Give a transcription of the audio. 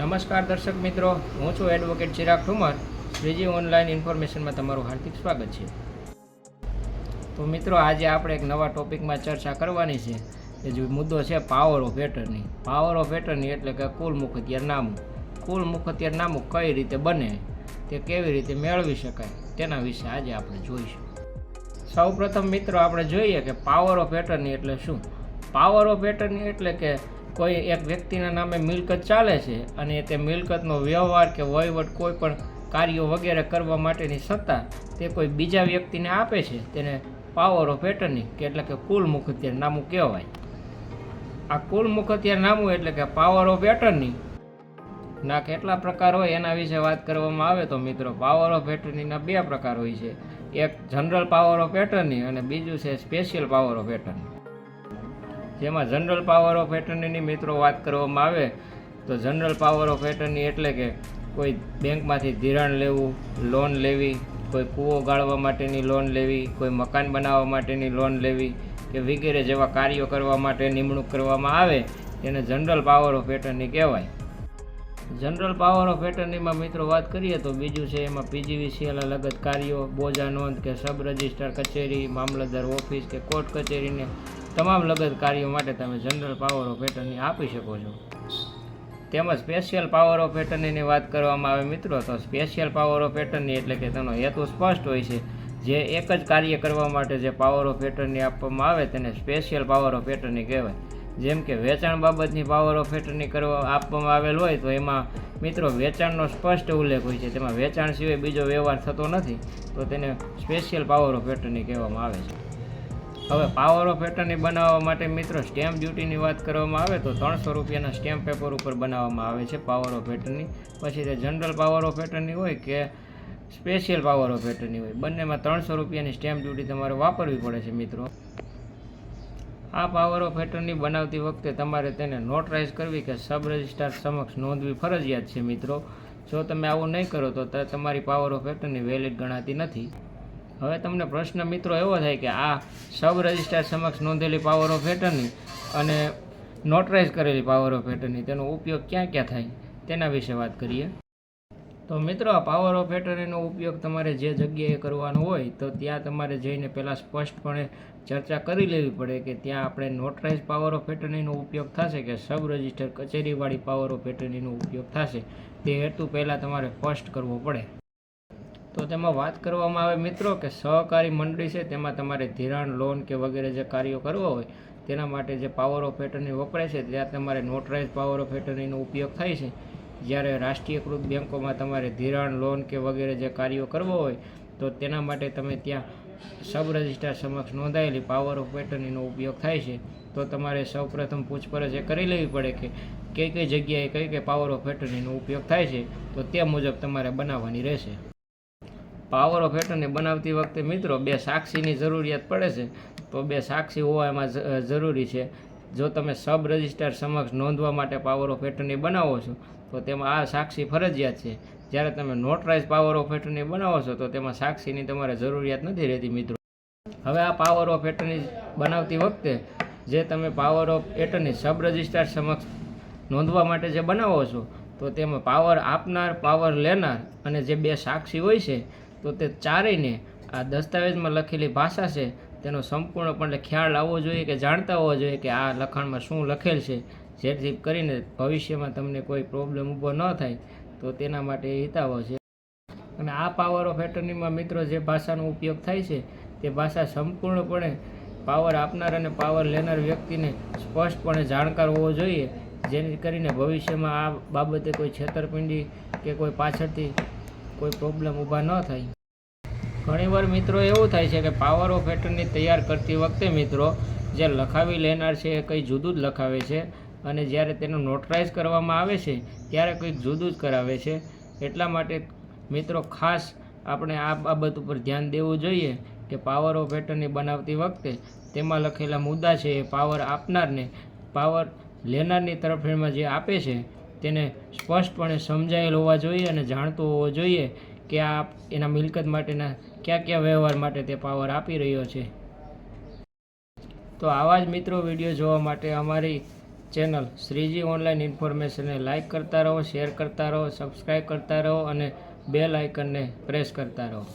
નમસ્કાર દર્શક મિત્રો, હું છું એડવોકેટ ચિરાગ ઠુમર. શ્રીજી ઓનલાઈન ઇન્ફોર્મેશનમાં તમારું હાર્દિક સ્વાગત છે. તો મિત્રો, આજે આપણે એક નવા ટોપિકમાં ચર્ચા કરવાની છે એ જે મુદ્દો છે power of attorney power of attorney એટલે કે કુલ મુખત્યારનામું કુલ મુખત્યારનામું કઈ રીતે બને, તે કેવી રીતે મેળવી શકાય, તેના વિશે આજે આપણે જોઈશું. સૌપ્રથમ મિત્રો, આપણે જોઈએ કે પાવર ઓફ એટર્ની એટલે શું? પાવર ઓફ એટર્ની એટલે કે કોઈ એક વ્યક્તિના નામે મિલકત ચાલે છે અને તે મિલકતનો વ્યવહાર કે વહીવટ કોઈ પણ કાર્યો વગેરે કરવા માટેની સત્તા તે કોઈ બીજા વ્યક્તિને આપે છે, તેને પાવર ઓફ એટર્ની કે એટલે કે કુલ મુખત્યાર નામું કહેવાય. આ કુલ મુખત્યાર નામું એટલે કે પાવર ઓફ એટર્ની ના, કેટલા પ્રકાર હોય એના વિશે વાત કરવામાં આવે તો મિત્રો પાવર ઓફ એટર્નીના બે પ્રકાર હોય છે. એક જનરલ પાવર ઓફ એટર્ની અને બીજું છે સ્પેશિયલ પાવર ઓફ એટર્ની જેમાં જનરલ પાવર ઓફ એટર્નીની મિત્રો વાત કરવામાં આવે, તો જનરલ પાવર ઓફ એટર્ની એટલે કે કોઈ બેંકમાંથી ધિરાણ લેવું લોન લેવી, કોઈ કૂવો ગાળવા માટેની લોન લેવી, કોઈ મકાન બનાવવા માટેની લોન લેવી કે વગેરે જેવા કાર્યો કરવા માટે નિમણૂક કરવામાં આવે તેને જનરલ પાવર ઓફ એટર્ની કહેવાય. જનરલ પાવર ઓફ એટર્નીમાં મિત્રો વાત કરીએ તો બીજું છે એમાં પીજીવીસીએલ લગત કાર્યો, બોજા નોંધ કે સબ રજિસ્ટર કચેરી, મામલતદાર ઓફિસ કે કોર્ટ કચેરીને તમામ લગત કાર્યો માટે તમે જનરલ પાવર ઓફ એટર્ની આપી શકો છો. તેમજ સ્પેશિયલ પાવર ઓફ એટર્નીની વાત કરવામાં આવે મિત્રો, તો સ્પેશિયલ પાવર ઓફ એટર્ની એટલે કે તેનો હેતુ સ્પષ્ટ હોય છે. જે એક જ કાર્ય કરવા માટે જે પાવર ઓફ એટર્ની આપવામાં આવે તેને સ્પેશિયલ પાવર ઓફ એટર્ની કહેવાય. જેમ કે વેચાણ બાબતની પાવર ઓફ એટર્ની કરવા આપવામાં આવેલ હોય તો એમાં મિત્રો વેચાણનો સ્પષ્ટ ઉલ્લેખ હોય છે. તેમાં વેચાણ સિવાય બીજો વ્યવહાર થતો નથી, તો તેને સ્પેશિયલ પાવર ઓફ એટર્ની કહેવામાં આવે છે. હવે પાવર ઓફ એટર્ની બનાવવા માટે મિત્રો સ્ટેમ્પ ડ્યુટીની વાત કરવામાં આવે તો ત્રણસો રૂપિયાના સ્ટેમ્પ પેપર ઉપર બનાવવામાં આવે છે પાવર ઓફ એટર્ની પછી તે જનરલ પાવર ઓફ એટર્ની હોય કે સ્પેશિયલ પાવર ઓફ એટર્ની હોય, બંનેમાં ત્રણસો રૂપિયાની સ્ટેમ્પ ડ્યુટી તમારે વાપરવી પડે છે મિત્રો. આ પાવર ઓફ એટર્ની બનાવતી વખતે તમારે તેને નોટરાઇઝ કરવી કે સબ રજિસ્ટ્રાર સમક્ષ નોંધવી ફરજિયાત છે મિત્રો. જો તમે આવું નહીં કરો તો તમારી પાવર ઓફ એટર્ની વેલિડ ગણાતી નથી. હવે તમને પ્રશ્ન મિત્રો એવો થાય કે આ સબ રજિસ્ટ્રાર સમક્ષ નોંધેલી પાવર ઓફ એટર્ની અને નોટરાઇઝ કરેલી પાવર ઓફ એટર્ની તેનો ઉપયોગ ક્યાં ક્યાં થાય તેના વિશે વાત કરીએ. તો મિત્રો આ પાવર ઓફ એટર્નીનો ઉપયોગ તમારે જે જગ્યાએ કરવાનો હોય તો ત્યાં તમારે જઈને પહેલાં સ્પષ્ટપણે ચર્ચા કરી લેવી પડે કે ત્યાં આપણે નોટરાઇઝ પાવર ઓફ એટર્નીનો ઉપયોગ થશે કે સબ રજિસ્ટર કચેરીવાળી પાવર ઓફ એટર્નીનો ઉપયોગ થશે તે હેતુ પહેલાં તમારે સ્પષ્ટ કરવો પડે. તો તેમાં વાત કરવામાં આવે મિત્રો કે સહકારી મંડળી છે, તેમાં તમારે ધિરાણ, લોન કે વગેરે જે કાર્યો કરવા હોય, તેના માટે જે પાવર ઓફ એટર્ની વપરાય છે, ત્યાં તમારે નોટરાઇઝ પાવર ઓફ એટર્નીનો ઉપયોગ થાય છે. જ્યારે રાષ્ટ્રીયકૃત બેંકોમાં તમારે ધિરાણ, લોન કે વગેરે જે કાર્યો કરવા હોય, તો તેના માટે તમે ત્યાં સબ રજિસ્ટ્રાર સમક્ષ નોંધાયેલી પાવર ઓફ એટર્નીનો ઉપયોગ થાય છે. તો તમારે સૌપ્રથમ પૂછપરછ એ કરી લેવી પડે કે કઈ કઈ જગ્યાએ કઈ કઈ પાવર ઓફ એટર્નીનો ઉપયોગ થાય છે, તો તે મુજબ તમારે બનાવવાની રહેશે. પાવર ઓફ એટર્ની બનાવતી વખતે મિત્રો બે સાક્ષીની જરૂરિયાત પડે છે. તો બે સાક્ષી હોવા એમાં જરૂરી છે. જો તમે સબ રજિસ્ટ્રાર સમક્ષ નોંધવા માટે પાવર ઓફ એટર્ની બનાવો છો, તો તેમાં આ સાક્ષી ફરજિયાત છે. જ્યારે તમે નોટરાઇઝ પાવર ઓફ એટર્ની બનાવો છો, તો તેમાં સાક્ષીની તમારે જરૂરિયાત નથી રહેતી મિત્રો. હવે આ પાવર ઓફ એટર્ની બનાવતી વખતે જે તમે power of attorney sub registrar સમક્ષ નોંધવા માટે જે બનાવો છો, તો તેમાં પાવર આપનાર, પાવર લેનાર અને જે બે સાક્ષી હોય છે તો તે ચારેયને આ દસ્તાવેજમાં લખેલી ભાષા છે, તેનો સંપૂર્ણપણે ખ્યાલ આવવો જોઈએ કે જાણતા હોવા જોઈએ કે આ લખાણમાં શું લખેલ છે, જેથી કરીને ભવિષ્યમાં તમને કોઈ પ્રોબ્લેમ ઊભો ન થાય, તો તેના માટે હિતાવો છે. અને આ પાવર ઓફ એટર્નીમાં મિત્રો જે ભાષાનો ઉપયોગ થાય છે, તે ભાષા સંપૂર્ણપણે પાવર આપનાર અને પાવર લેનાર વ્યક્તિને સ્પષ્ટપણે જાણકાર હોવો જોઈએ જેથી કરીને ભવિષ્યમાં આ બાબતે કોઈ છેતરપિંડી કે કોઈ પાછળથી કોઈ પ્રોબ્લેમ ઊભા ન થાય. ઘણીવાર મિત્રો એવું થાય છે કે પાવર ઓફ એટર્ની તૈયાર કરતી વખતે મિત્રો જે લખાવી લેનાર છે એ કંઈ જુદું જ લખાવે છે અને જ્યારે તેનું નોટરાઇઝ કરવામાં આવે છે, ત્યારે કંઈક જુદું જ કરાવે છે. એટલા માટે મિત્રો ખાસ આપણે આ બાબત ઉપર ધ્યાન દેવું જોઈએ કે પાવર ઓફ એટર્ની બનાવતી વખતે તેમાં લખેલા મુદ્દા છે એ પાવર આપનારને પાવર લેનારની તરફેણમાં જે આપે છે તેને સ્પષ્ટપણે સમજાયેલ હોવા જોઈએ અને જાણતો હોવો જોઈએ કે આ એના મિલકત માટેના કયા કયા વ્યવહાર માટે તે પાવર આપી રહ્યો છે. તો આવા જ મિત્રો વીડિયો જોવા માટે અમારી ચેનલ શ્રીજી ઓનલાઈન ઇન્ફોર્મેશનને લાઇક કરતા રહો, શેર કરતા રહો, સબસ્ક્રાઈબ કરતા રહો અને બેલ આઇકનને પ્રેસ કરતા રહો.